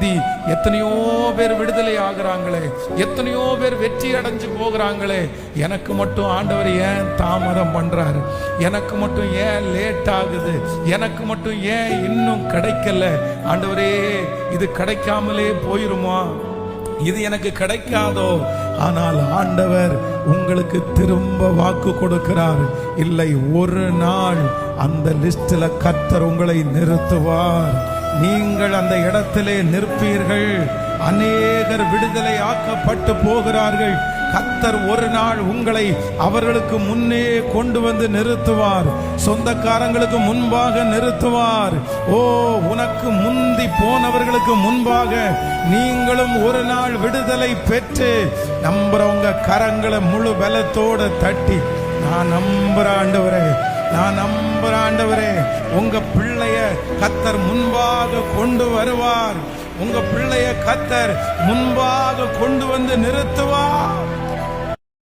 தாண்டி எத்தனையோ பேர் விடுதலை ஆகுறாங்களே எத்தனையோ பேர் வெற்றி அடைஞ்சு போகிறாங்களே. எனக்கு மட்டும் ஆண்டவர் ஏன் தாமதம் பண்றாரு? எனக்கு மட்டும் ஏன் லேட் ஆகுது? எனக்கு மட்டும் ஏன் இன்னும் கிடைக்கல? ஆண்டவரே இது கிடைக்காமலே போயிருமா? இது எனக்கு கிடைக்காதோ? ஆனால் ஆண்டவர் உங்களுக்கு திரும்ப வாக்கு கொடுக்கிறார். இல்லை ஒரு நாள் அந்த லிஸ்டில் கத்தர் உங்களை நிறுத்துவார். நீங்கள் அந்த இடத்திலே நிற்பீர்கள். அநேகர் விடுதலை ஆக்கப்பட்டு போகிறார்கள். கத்தர் ஒரு நாள் உங்களை அவர்களுக்கு முன்னே கொண்டு வந்து நிறுத்துவார். சொந்தக்காரங்களுக்கு முன்பாக நிறுத்துவார். ஓ உனக்கு முந்தி போனவர்களுக்கு முன்பாக நீங்களும் ஒரு நாள் விடுதலை பெற்று நம்புறவங்க கரங்களை முழு பலத்தோட தட்டி நான் நம்புற ஆண்டவரே நான் நம்புற ஆண்டவரே உங்க பிள்ளைய கத்தர் முன்பாக கொண்டு வருவார். உங்க பிள்ளைய கத்தர் முன்பாக கொண்டு வந்து நிறுத்துவார்.